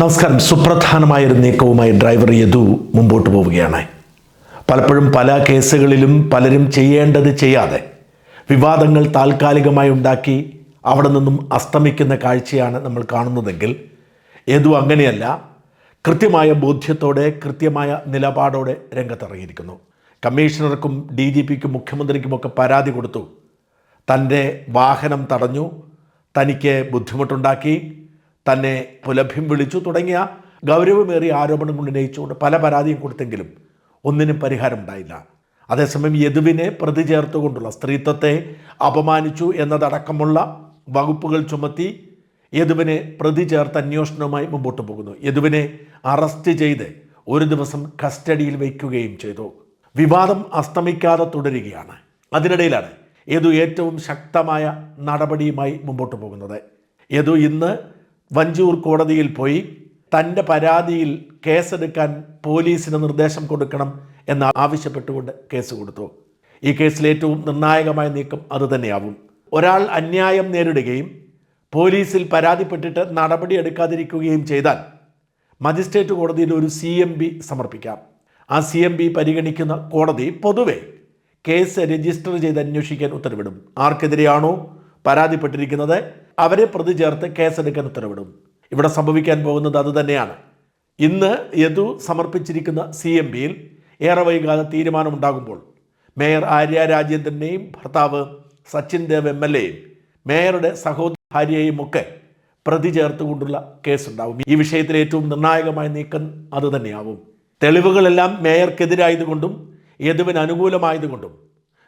നമസ്കാരം. സുപ്രധാനമായ ഒരു നീക്കവുമായി ഡ്രൈവർ യദു മുമ്പോട്ട് പോവുകയാണ്. പലപ്പോഴും പല കേസുകളിലും പലരും ചെയ്യേണ്ടത് ചെയ്യാതെ വിവാദങ്ങൾ താൽക്കാലികമായി ഉണ്ടാക്കി അവിടെ നിന്നും അസ്തമിക്കുന്ന കാഴ്ചയാണ് നമ്മൾ കാണുന്നതെങ്കിൽ യദു അങ്ങനെയല്ല കൃത്യമായ ബോധ്യത്തോടെ കൃത്യമായ നിലപാടോടെ രംഗത്തിറങ്ങിയിരിക്കുന്നു. കമ്മീഷണർക്കും ഡി ജി പിക്കും മുഖ്യമന്ത്രിക്കുമൊക്കെ പരാതി കൊടുത്തു. തന്റെ വാഹനം തടഞ്ഞു തനിക്ക് ബുദ്ധിമുട്ടുണ്ടാക്കി തന്നെ പുലഭ്യം വിളിച്ചു തുടങ്ങിയ ഗൗരവമേറിയ ആരോപണങ്ങൾ ഉന്നയിച്ചുകൊണ്ട് പല പരാതിയും കൊടുത്തെങ്കിലും ഒന്നിനും പരിഹാരം ഉണ്ടായില്ല. അതേസമയം യദുവിനെ പ്രതി ചേർത്തുകൊണ്ടുള്ള സ്ത്രീത്വത്തെ അപമാനിച്ചു എന്നതടക്കമുള്ള വകുപ്പുകൾ ചുമത്തി യദുവിനെ പ്രതി ചേർത്ത് അന്വേഷണവുമായി മുമ്പോട്ട് പോകുന്നു. യദുവിനെ അറസ്റ്റ് ചെയ്ത് ഒരു ദിവസം കസ്റ്റഡിയിൽ വയ്ക്കുകയും ചെയ്തു. വിവാദം അസ്തമിക്കാതെ തുടരുകയാണ്. അതിനിടയിലാണ് യദു ഏറ്റവും ശക്തമായ നടപടിയുമായി മുമ്പോട്ട് പോകുന്നത്. യദു ഇന്ന് വഞ്ചൂർ കോടതിയിൽ പോയി തന്റെ പരാതിയിൽ കേസെടുക്കാൻ പോലീസിന് നിർദ്ദേശം കൊടുക്കണം എന്ന് ആവശ്യപ്പെട്ടുകൊണ്ട് കേസ് കൊടുത്തു. ഈ കേസിൽ ഏറ്റവും നിർണായകമായ നീക്കം അതുതന്നെയാവും ഒരാൾ അന്യായം നേരിടുകയും പോലീസിൽ പരാതിപ്പെട്ടിട്ട് നടപടി എടുക്കാതിരിക്കുകയും ചെയ്താൽ മജിസ്ട്രേറ്റ് കോടതിയിൽ ഒരു സി എം ബി സമർപ്പിക്കാം. ആ സി എം ബി പരിഗണിക്കുന്ന കോടതി പൊതുവെ കേസ് രജിസ്റ്റർ ചെയ്ത് അന്വേഷിക്കാൻ ഉത്തരവിടും. ആർക്കെതിരെയാണോ പരാതിപ്പെട്ടിരിക്കുന്നത്? അവരെ പ്രതി ചേർത്ത് കേസെടുക്കാൻ ഉത്തരവിടും. ഇവിടെ സംഭവിക്കാൻ പോകുന്നത് അതുതന്നെയാണ് ഇന്ന് യദു സമർപ്പിച്ചിരിക്കുന്ന സി എം ബിയിൽ ഏറെ വൈകാതെ തീരുമാനമുണ്ടാകുമ്പോൾ മേയർ ആര്യ രാജേന്ദ്രനെയും ഭർത്താവ് സച്ചിൻ ദേവ് എം എൽ എയും മേയറുടെ സഹോദരി ഭാര്യയെയും ഒക്കെ പ്രതി ചേർത്തുകൊണ്ടുള്ള കേസുണ്ടാവും. ഈ വിഷയത്തിൽ ഏറ്റവും നിർണായകമായ നീക്കം അതുതന്നെയാവും തെളിവുകളെല്ലാം മേയർക്കെതിരായതുകൊണ്ടും യദുവിന് അനുകൂലമായതുകൊണ്ടും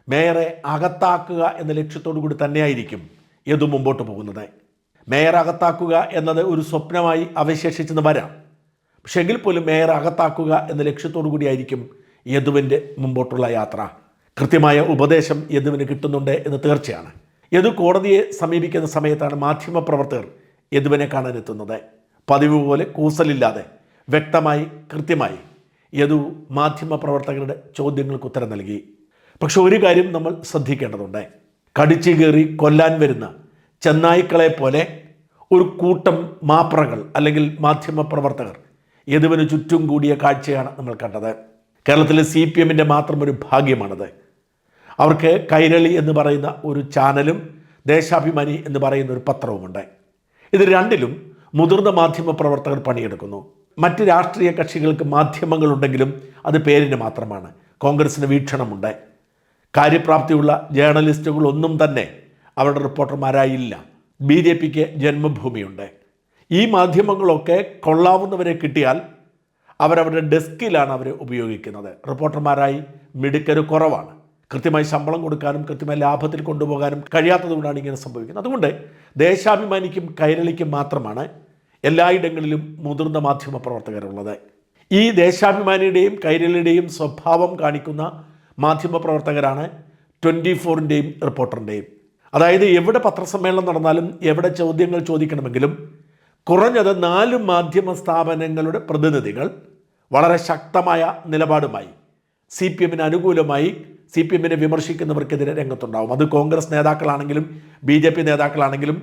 മേയറെ അകത്താക്കുക എന്ന ലക്ഷ്യത്തോടു കൂടി തന്നെയായിരിക്കും യദു മുമ്പോട്ട് പോകുന്നത്? മേയർ അകത്താക്കുക എന്നത് ഒരു സ്വപ്നമായി അവശേഷിച്ചെന്ന് വരാം. പക്ഷേ എങ്കിൽ പോലും മേയർ അകത്താക്കുക എന്ന ലക്ഷ്യത്തോടു കൂടിയായിരിക്കും യദുവിന്റെ മുമ്പോട്ടുള്ള യാത്ര. കൃത്യമായ ഉപദേശം യദുവിന് കിട്ടുന്നുണ്ട് എന്ന് തീർച്ചയാണ്. യദു കോടതിയെ സമീപിക്കുന്ന സമയത്താണ് മാധ്യമപ്രവർത്തകർ യദുവിനെ കാണാനെത്തുന്നത്. പതിവ് പോലെ കൂസലില്ലാതെ വ്യക്തമായി കൃത്യമായി യദു മാധ്യമപ്രവർത്തകരുടെ ചോദ്യങ്ങൾക്ക് ഉത്തരം നൽകി. പക്ഷെ ഒരു കാര്യം നമ്മൾ ശ്രദ്ധിക്കേണ്ടതുണ്ട്. കടിച്ചു കയറി കൊല്ലാൻ വരുന്ന ചെന്നായ്ക്കളെ പോലെ ഒരു കൂട്ടം മാപ്രകൾ അല്ലെങ്കിൽ മാധ്യമ പ്രവർത്തകർ യദുവിന് ചുറ്റും കൂടിയ കാഴ്ചയാണ് നമ്മൾ കണ്ടത്. കേരളത്തിലെ സി പി എമ്മിന്റെ മാത്രം ഒരു ഭാഗ്യമാണത്. അവർക്ക് കൈരളി എന്ന് പറയുന്ന ഒരു ചാനലും ദേശാഭിമാനി എന്ന് പറയുന്ന ഒരു പത്രവുമുണ്ട്. ഇത് രണ്ടിലും മുതിർന്ന മാധ്യമ പ്രവർത്തകർ പണിയെടുക്കുന്നു. മറ്റ് രാഷ്ട്രീയ കക്ഷികൾക്ക് മാധ്യമങ്ങളുണ്ടെങ്കിലും അത് പേരിന് മാത്രമാണ്. കോൺഗ്രസിന് വീക്ഷണമുണ്ട്. കാര്യപ്രാപ്തിയുള്ള ജേർണലിസ്റ്റുകളൊന്നും തന്നെ അവരുടെ റിപ്പോർട്ടർമാരായില്ല. ബി ജെ പിക്ക് ജന്മഭൂമിയുണ്ട്. ഈ മാധ്യമങ്ങളൊക്കെ കൊള്ളാവുന്നവരെ കിട്ടിയാൽ അവരവരുടെ ഡെസ്കിലാണ് അവർ ഉപയോഗിക്കുന്നത്. റിപ്പോർട്ടർമാരായി മിടുക്കര് കുറവാണ്. കൃത്യമായി ശമ്പളം കൊടുക്കാനും കൃത്യമായി ലാഭത്തിൽ കൊണ്ടുപോകാനും കഴിയാത്തതുകൊണ്ടാണ് ഇങ്ങനെ സംഭവിക്കുന്നത്. അതുകൊണ്ട് ദേശാഭിമാനിക്കും കൈരളിക്കും മാത്രമാണ് എല്ലായിടങ്ങളിലും മുതിർന്ന മാധ്യമ പ്രവർത്തകരുള്ളത് ഈ ദേശാഭിമാനിയുടെയും കൈരളിയുടെയും സ്വഭാവം കാണിക്കുന്ന മാധ്യമ പ്രവർത്തകരാണ് ട്വന്റി ഫോറിന്റെയും റിപ്പോർട്ടറിന്റെയും അതായത് എവിടെ പത്രസമ്മേളനം നടന്നാലും എവിടെ ചോദ്യങ്ങൾ ചോദിക്കണമെങ്കിലും കുറഞ്ഞത് നാല് മാധ്യമ സ്ഥാപനങ്ങളുടെ പ്രതിനിധികൾ വളരെ ശക്തമായ നിലപാടുമായി സി പി എമ്മിന് അനുകൂലമായി സി പി എമ്മിനെ വിമർശിക്കുന്നവർക്കെതിരെ രംഗത്തുണ്ടാവും. അത് കോൺഗ്രസ് നേതാക്കളാണെങ്കിലും ബി ജെ പി നേതാക്കളാണെങ്കിലും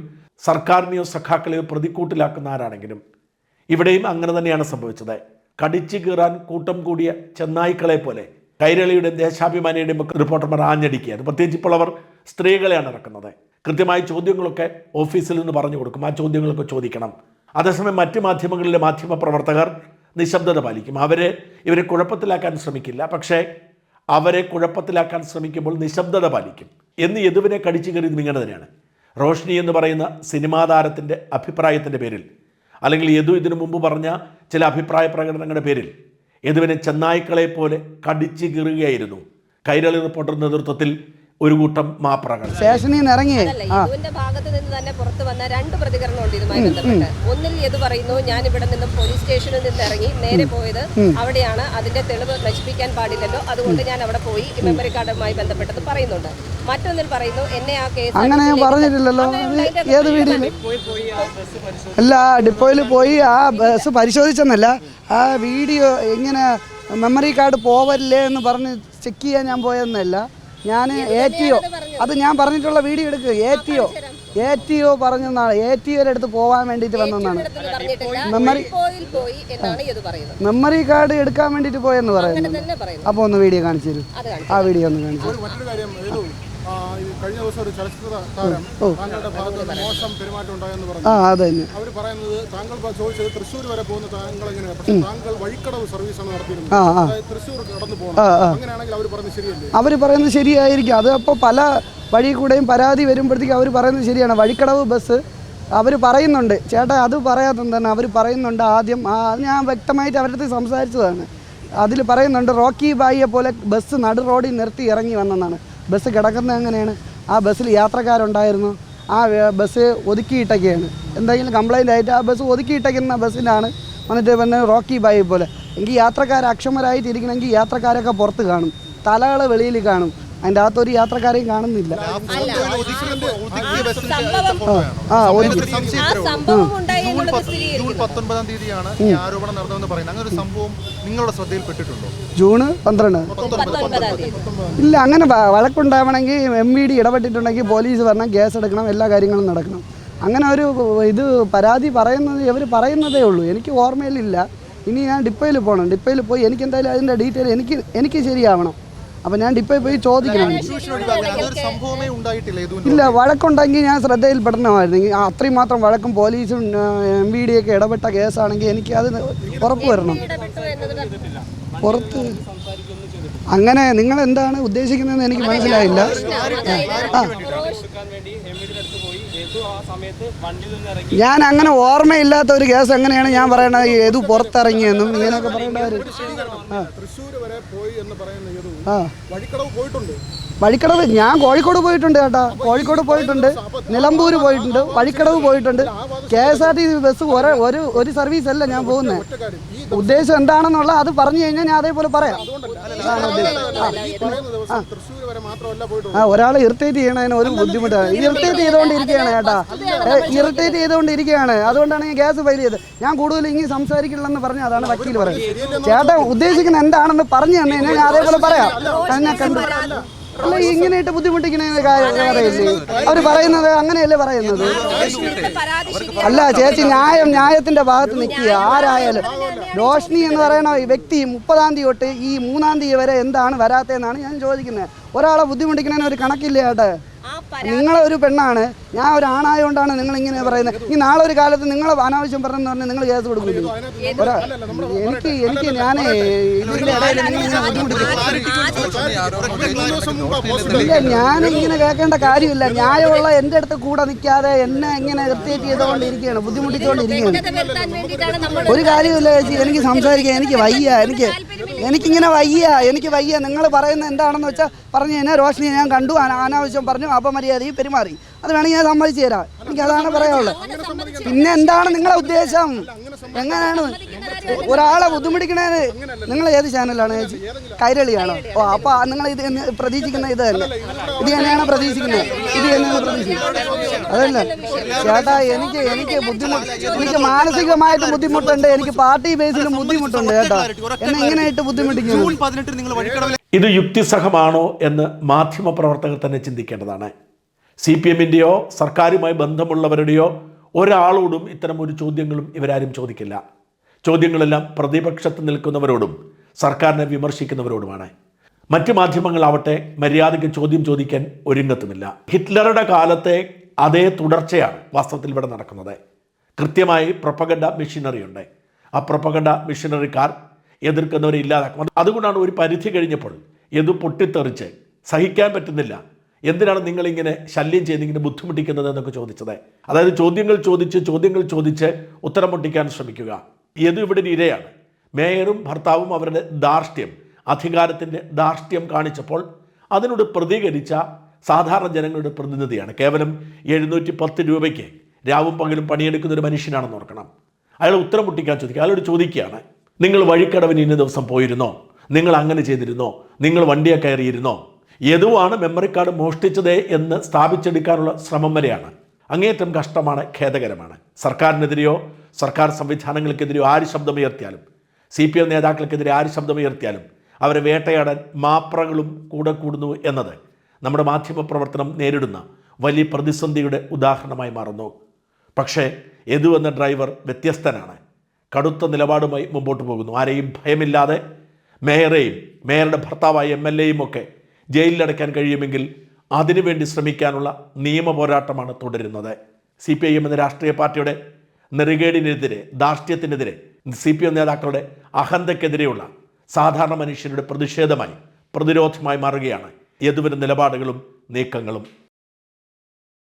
സർക്കാരിനെയോ സഖാക്കളെയോ പ്രതിക്കൂട്ടിലാക്കുന്ന ആരാണെങ്കിലും ഇവിടെയും അങ്ങനെ തന്നെയാണ് സംഭവിച്ചത്. കടിച്ചു കീറാൻ കൂട്ടം കൂടിയ ചെന്നായ്ക്കളെ പോലെ കൈരളിയുടെ ദേശാഭിമാനിയുടെയും റിപ്പോർട്ടർമാർ ആഞ്ഞടിക്കുകയാണ് പ്രത്യേകിച്ച് ഇപ്പോൾ അവർ സ്ത്രീകളെയാണ് ഇറക്കുന്നത്. കൃത്യമായ ചോദ്യങ്ങളൊക്കെ ഓഫീസിൽ നിന്ന് പറഞ്ഞു കൊടുക്കും. ആ ചോദ്യങ്ങളൊക്കെ ചോദിക്കണം. അതേസമയം മറ്റ് മാധ്യമങ്ങളിലെ മാധ്യമ പ്രവർത്തകർ നിശബ്ദത പാലിക്കും. അവരെ ഇവരെ കുഴപ്പത്തിലാക്കാൻ ശ്രമിക്കില്ല. പക്ഷേ അവരെ കുഴപ്പത്തിലാക്കാൻ ശ്രമിക്കുമ്പോൾ നിശബ്ദത പാലിക്കും. എന്ന് യദുവിനെ കടിച്ചു കയറിയതും ഇങ്ങനെ തന്നെയാണ്. റോഷ്നി എന്ന് പറയുന്ന സിനിമാ താരത്തിന്റെ അഭിപ്രായത്തിന്റെ പേരിൽ അല്ലെങ്കിൽ യദു ഇതിനു മുമ്പ് പറഞ്ഞ ചില അഭിപ്രായ പ്രകടനങ്ങളുടെ പേരിൽ യദുവിനെ ചെന്നായ്ക്കളെ പോലെ കടിച്ചു കീറുകയായിരുന്നു. കൈരളി റിപ്പോർട്ടർ നേതൃത്വത്തിൽ ഒരു കൂട്ടം മാപ്രകൾ. സ്റ്റേഷനിൽ നിന്ന് ഇറങ്ങി. യദുവിന്റെ ഭാഗത്ത് നിന്ന് തന്നെ പുറത്തു വന്ന രണ്ട് പ്രതികരണമുണ്ട് ഇതുമായി ബന്ധപ്പെട്ട്. ഒന്നിൽ യദു പറയുന്നു? ഞാൻ ഇവിടെ നിന്നും പോലീസ് സ്റ്റേഷനിൽ നിന്ന് ഇറങ്ങി നേരെ പോയത് അവിടെയാണ്. അതിന്റെ തെളിവ് നശിപ്പിക്കാൻ പാടില്ലല്ലോ. അതുകൊണ്ട് ഞാൻ അവിടെ പോയി മെമ്മറി കാർഡുമായി ബന്ധപ്പെട്ടത് പറയുന്നുണ്ട്. മറ്റൊന്നിൽ പറയുന്നു എന്നെ ആ കേസ് അങ്ങനെ ഞാൻ പറഞ്ഞിട്ടില്ലല്ലോ. ഏത് വീട്ടിൽ? അല്ല ഡിപ്പോയിൽ പോയി ആ ബസ് പരിശോധിച്ചെന്നല്ല. ആ വീഡിയോ എങ്ങനെ മെമ്മറി കാർഡ് പോവല്ലേ എന്ന് പറഞ്ഞ് ചെക്ക് ചെയ്യാൻ ഞാൻ പോയെന്നല്ല. ഞാൻ എ ടി ഒ അത് ഞാൻ പറഞ്ഞിട്ടുള്ള വീഡിയോ എടുക്കുക A T O A T O പറഞ്ഞെന്നാണ്. A T ഒയുടെ അടുത്ത് പോകാൻ വേണ്ടിയിട്ട് വന്നെന്നാണ് മെമ്മറി ഡിപ്പോയിൽ പോയി എന്നാണ് ഇത് പറയുന്നത് മെമ്മറി കാർഡ് എടുക്കാൻ വേണ്ടിയിട്ട് പോയെന്ന് പറയുന്നു. അപ്പോൾ ഒന്ന് വീഡിയോ കാണിച്ചു തരും. ആ വീഡിയോ ഒന്ന് കാണിച്ചു കഴിഞ്ഞ ദിവസം ഒരു ചലച്ചിത്ര താരം താങ്കളുടെ ഭാഗത്ത് മോശം പെരുമാറ്റം ഉണ്ടായെന്ന് പറഞ്ഞു. ആ അത് അവർ പറയുന്നത് താങ്കൾ ചോദിച്ചത് തൃശ്ശൂർ വരെ പോകുന്ന താങ്കൾ എങ്ങനെയാണ് പക്ഷെ താങ്കൾ വഴിക്കടവ് സർവീസാണ് നടത്തിയിരുന്നത്. തൃശ്ശൂർ കടന്നു പോകണം. അങ്ങനെയാണെങ്കിൽ അവർ പറയുന്നത് ശരിയല്ലേ? അവർ പറയുന്നത് ശരിയായിരിക്കും. അത് അപ്പോൾ പല വഴി കൂടെയും പരാതി വരുമ്പോഴത്തേക്കും അവർ പറയുന്നത് ശരിയാണ്. വഴിക്കടവ് ബസ് അവർ പറയുന്നുണ്ട്. ചേട്ടാ അത് പറയാത്ത എന്താണ്? അവർ പറയുന്നുണ്ട് ആദ്യം. ആ അത് ഞാൻ വ്യക്തമായിട്ട് അവരുടെ അടുത്ത് സംസാരിച്ചതാണ്. അതിൽ പറയുന്നുണ്ട് റോക്കി ബായിയെ പോലെ ബസ് നടു റോഡിൽ നിർത്തി ഇറങ്ങി വന്നെന്നാണ്. ബസ് കിടക്കുന്നത് എങ്ങനെയാണ്? ആ ബസ്സിൽ യാത്രക്കാരുണ്ടായിരുന്നു. ആ ബസ് ഒതുക്കിയിട്ടൊക്കെയാണ്. എന്തെങ്കിലും കംപ്ലൈന്റ് ആയിട്ട് ആ ബസ് ഒതുക്കിയിട്ടേക്കുന്ന ബസ്സിനാണ് വന്നിട്ട് പിന്നെ റോക്കി ബായി പോലെ. എങ്കിൽ യാത്രക്കാർ അക്ഷമരായിട്ടിരിക്കണമെങ്കിൽ യാത്രക്കാരൊക്കെ പുറത്ത് കാണും. തലകൾ വെളിയിൽ കാണും. അതിന്റെ അകത്തൊരു യാത്രക്കാരെയും കാണുന്നില്ല. ആ ഒതുക്കി. ആ സംഭവം ഉണ്ടായി പത്തൊൻപതാം തീയതിയാണ് ഈ ആരോപണം നടന്നതെന്ന് പറയുന്നത്. അങ്ങനെ ഒരു സംഭവം നിങ്ങളുടെ ശ്രദ്ധയിൽപ്പെട്ടിട്ടുണ്ടോ? ജൂണ് പന്ത്രണ്ട്. ഇല്ല അങ്ങനെ വഴക്കുണ്ടാവണമെങ്കിൽ എം വി ഡി ഇടപെട്ടിട്ടുണ്ടെങ്കിൽ പോലീസ് വരണം കേസ് എടുക്കണം എല്ലാ കാര്യങ്ങളും നടക്കണം. അങ്ങനെ ഒരു ഇത് പരാതി പറയുന്നത് ഇവർ പറയുന്നതേ ഉള്ളൂ. എനിക്ക് ഓർമ്മയിലില്ല. ഇനി ഞാൻ ഡിപ്പോയിൽ പോകണം ഡിപ്പോയിൽ പോയി എനിക്ക് എന്തായാലും അതിന്റെ ഡീറ്റെയിൽ എനിക്ക് എനിക്ക് ശരിയാവണം. അപ്പോൾ ഞാൻ ഡിപ്പോയിൽ പോയി ചോദിക്കണം ഇല്ല വഴക്കുണ്ടെങ്കിൽ ഞാൻ ശ്രദ്ധയിൽപ്പെടണമായിരുന്നു ഈ അത്രയും മാത്രം വഴക്കും പോലീസും എം വി ഡി ഒക്കെ ഇടപെട്ട കേസാണെങ്കിൽ എനിക്ക് അത് ഉറപ്പ് വരണം. പുറത്ത് അങ്ങനെ നിങ്ങൾ എന്താണ് ഉദ്ദേശിക്കുന്നതെന്ന് എനിക്ക് മനസ്സിലായില്ല. ഞാൻ അങ്ങനെ ഓർമ്മയില്ലാത്ത ഒരു കേസ് എങ്ങനെയാണ് ഞാൻ പറയണത്? ഏതു പുറത്തിറങ്ങിയെന്നും ഇങ്ങനെയൊക്കെ പറയേണ്ട കാര്യം ആ തൃശ്ശൂർ വരെ പോയി എന്ന് പറയുന്ന ഏതു ആ. വഴിക്കടവ് പോയിട്ടുണ്ട്. വഴിക്കടവ് ഞാൻ കോഴിക്കോട് പോയിട്ടുണ്ട് ചേട്ടാ കോഴിക്കോട് പോയിട്ടുണ്ട് നിലമ്പൂർ പോയിട്ടുണ്ട് വഴിക്കടവ് പോയിട്ടുണ്ട്. K S R T C bus ഒരേ ഒരു ഒരു സർവീസ് അല്ല ഞാൻ പോകുന്നത് ഉദ്ദേശം എന്താണെന്നുള്ള അത് പറഞ്ഞു കഴിഞ്ഞാൽ ഞാൻ അതേപോലെ പറയാം. ആ ഒരാളെ ഇറിറ്റേറ്റ് ചെയ്യണതിന് ഒരു ബുദ്ധിമുട്ടാണ് ഇറിറ്റേറ്റ് ചെയ്തുകൊണ്ടിരിക്കുകയാണ് ചേട്ടാ ഇറിറ്റേറ്റ് ചെയ്തുകൊണ്ടിരിക്കുകയാണ് അതുകൊണ്ടാണ് ഞാൻ ഗ്യാസ് ഫയൽ ചെയ്തത്. ഞാൻ കൂടുതൽ ഇനി സംസാരിക്കില്ലെന്ന് പറഞ്ഞു അതാണ് വക്കീൽ പറയുന്നത്. ചേട്ടൻ ഉദ്ദേശിക്കുന്ന എന്താണെന്ന് പറഞ്ഞു തന്നെ ഞാൻ അതേപോലെ പറയാം. എന്നെ കണ്ടു. അല്ല ഇങ്ങനെയിട്ട് ബുദ്ധിമുട്ടിക്കണേ കാര്യം അറിയില്ലേ അവർ പറയുന്നത് അങ്ങനെയല്ലേ പറയുന്നത്? അല്ല ചേച്ചി ന്യായം ന്യായത്തിന്റെ ഭാഗത്ത് നിൽക്കുക. ആരായാലും. റോഷ്നി എന്ന് പറയുന്ന വ്യക്തി മുപ്പതാം തീയതി തൊട്ട് ഈ മൂന്നാം തീയതി വരെ എന്താണ് വരാത്തതെന്നാണ് ഞാൻ ചോദിക്കുന്നത്. ഒരാളെ ബുദ്ധിമുട്ടിക്കണേന് ഒരു കണക്കില്ല ചേട്ടാ നിങ്ങളൊരു പെണ്ണാണ്. ഞാൻ ഒരു ആണായോണ്ടാണ് നിങ്ങൾ ഇങ്ങനെ പറയുന്നത്. ഈ നാളെ ഒരു കാലത്ത് നിങ്ങൾ അനാവശ്യം പറഞ്ഞെന്ന് പറഞ്ഞാൽ നിങ്ങൾ കേസ് കൊടുക്കില്ല? ഒരാ എനിക്ക് എനിക്ക് ഞാൻ ഇതിന്റെ ഇടയിൽ നിങ്ങൾ ഇങ്ങനെ ബുദ്ധിമുട്ടിക്കുന്നു ഇല്ല ഞാൻ ഇങ്ങനെ കേൾക്കേണ്ട കാര്യമില്ല. ന്യായമുള്ള എന്റെ അടുത്ത് കൂടെ നിൽക്കാതെ എന്നെ ഇങ്ങനെ ഇറിറ്റേറ്റ് ചെയ്തുകൊണ്ടിരിക്കുകയാണ്. ബുദ്ധിമുട്ടിച്ചുകൊണ്ടിരിക്കുകയാണ്. ഒരു കാര്യമില്ല ചേച്ചി. എനിക്ക് സംസാരിക്കാൻ എനിക്ക് വയ്യ. എനിക്ക് എനിക്കിങ്ങനെ വയ്യ എനിക്ക് വയ്യ. നിങ്ങൾ പറയുന്ന എന്താണെന്ന് വെച്ചാൽ പറഞ്ഞു കഴിഞ്ഞാൽ റോഷനി ഞാൻ കണ്ടു അനാവശ്യം പറഞ്ഞു അപമര്യാദയും പെരുമാറി. അത് വേണമെങ്കിൽ ഞാൻ സമ്മതിച്ചു തരാം. എനിക്ക് അതാണ് പറയാനുള്ളത് പിന്നെ എന്താണ് നിങ്ങളുടെ ഉദ്ദേശം? എങ്ങനെയാണ്? ഒരാളെ ബുദ്ധിമുട്ടിക്കണേന് നിങ്ങൾ ഏത് ചാനലാണ്? ചേച്ചി കൈരളിയാണോ? ഓ അപ്പോൾ നിങ്ങൾ ഇത് പ്രതീക്ഷിക്കുന്ന ഇത് തന്നെ ഇത് തന്നെയാണ് പ്രതീക്ഷിക്കുന്നത്. ഇത് തന്നെയാണ് പ്രതീക്ഷിക്കുന്നത്. അതല്ല? ചേട്ടാ എനിക്ക് എനിക്ക് ബുദ്ധിമുട്ട് എനിക്ക് മാനസികമായിട്ട് ബുദ്ധിമുട്ടുണ്ട്. എനിക്ക് പാർട്ടി ബേസിലും ബുദ്ധിമുട്ടുണ്ട് ചേട്ടാ എന്നെ ഇങ്ങനെയായിട്ട് ബുദ്ധിമുട്ടിക്കുന്നു. ഇത് യുക്തിസഹമാണോ എന്ന് മാധ്യമ പ്രവർത്തകർ തന്നെ ചിന്തിക്കേണ്ടതാണ്. സി പി എമ്മിന്റെയോ സർക്കാരുമായി ബന്ധമുള്ളവരുടെയോ ഒരാളോടും ഇത്തരം ഒരു ചോദ്യങ്ങളും ഇവരാരും ചോദിക്കില്ല. ചോദ്യങ്ങളെല്ലാം പ്രതിപക്ഷത്ത് നിൽക്കുന്നവരോടും സർക്കാരിനെ വിമർശിക്കുന്നവരോടുമാണ്. മറ്റ് മാധ്യമങ്ങളാവട്ടെ മര്യാദയ്ക്ക് ചോദ്യം ചോദിക്കാൻ ഒരുങ്ങത്തുമില്ല. ഹിറ്റ്ലറുടെ കാലത്തെ അതേ തുടർച്ചയാണ് വാസ്തവത്തിൽ ഇവിടെ നടക്കുന്നത്. കൃത്യമായി പ്രൊപ്പഗണ്ട മെഷീനറി ഉണ്ട് ആ പ്രൊപ്പഗണ്ട മെഷീനറിക്കാർ എതിർക്കുന്നവരെ ഇല്ലാതാക്കും. അതുകൊണ്ടാണ് ഒരു പരിധി കഴിഞ്ഞപ്പോൾ എന്ത് പൊട്ടിത്തെറിച്ച് സഹിക്കാൻ പറ്റുന്നില്ല. എന്തിനാണ് നിങ്ങളിങ്ങനെ ശല്യം ചെയ്ത് ഇങ്ങനെ ബുദ്ധിമുട്ടിക്കുന്നത് എന്നൊക്കെ ചോദിച്ചത്. അതായത് ചോദ്യങ്ങൾ ചോദിച്ച് ചോദ്യങ്ങൾ ചോദിച്ച് ഉത്തരം പൊട്ടിക്കാൻ ശ്രമിക്കുക. ഏത് ഇവിടെ ഇരയാണ്. മേയറും ഭർത്താവും അവരുടെ ധാർഷ്ട്യം അധികാരത്തിന്റെ ധാർഷ്ട്യം കാണിച്ചപ്പോൾ അതിനോട് പ്രതികരിച്ച സാധാരണ ജനങ്ങളുടെ പ്രതിനിധിയാണ്. കേവലം എഴുന്നൂറ്റി പത്ത് രൂപയ്ക്ക് രാവും പകലും പണിയെടുക്കുന്ന ഒരു മനുഷ്യനാണെന്ന് ഓർക്കണം. അയാൾ ഉത്തരം മുട്ടിക്കാൻ ചോദിക്കുക. അയാളോട് ചോദിക്കുകയാണ് നിങ്ങൾ വഴിക്കടവിന് ഇന്ന ദിവസം പോയിരുന്നോ? നിങ്ങൾ അങ്ങനെ ചെയ്തിരുന്നോ? നിങ്ങൾ വണ്ടിയെ കയറിയിരുന്നോ? യദുവാണ് മെമ്മറി കാർഡ് മോഷ്ടിച്ചതേ എന്ന് സ്ഥാപിച്ചെടുക്കാനുള്ള ശ്രമം വരെയാണ്. അങ്ങേയറ്റം കഷ്ടമാണ് ഖേദകരമാണ്. സർക്കാരിനെതിരെയോ സർക്കാർ സംവിധാനങ്ങൾക്കെതിരെ ആര് ശബ്ദമുയർത്തിയാലും സി പി എം നേതാക്കൾക്കെതിരെ ആര് ശബ്ദമുയർത്തിയാലും അവരെ വേട്ടയാടാൻ മാപ്രകളും കൂടെ കൂടുന്നു എന്നത് നമ്മുടെ മാധ്യമ പ്രവർത്തനം നേരിടുന്ന വലിയ പ്രതിസന്ധിയുടെ ഉദാഹരണമായി മാറുന്നു. പക്ഷേ യദു എന്ന ഡ്രൈവർ വ്യത്യസ്തനാണ്. കടുത്ത നിലപാടുമായി മുമ്പോട്ട് പോകുന്നു. ആരെയും ഭയമില്ലാതെ മേയറെയും മേയറുടെ ഭർത്താവായ എം എൽ എയും ഒക്കെ ജയിലിലടയ്ക്കാൻ കഴിയുമെങ്കിൽ അതിനുവേണ്ടി ശ്രമിക്കാനുള്ള നിയമ പോരാട്ടമാണ് തുടരുന്നത്. സി പി ഐ എം എന്ന രാഷ്ട്രീയ പാർട്ടിയുടെ നെറുകേടിനെതിരെ ധാർഷ്ട്യത്തിനെതിരെ സി പി എം നേതാക്കളുടെ അഹന്തയ്ക്കെതിരെയുള്ള സാധാരണ മനുഷ്യരുടെ പ്രതിഷേധമായി പ്രതിരോധമായി മാറുകയാണ്. യദുവിന്റെ നിലപാടുകളും നീക്കങ്ങളും.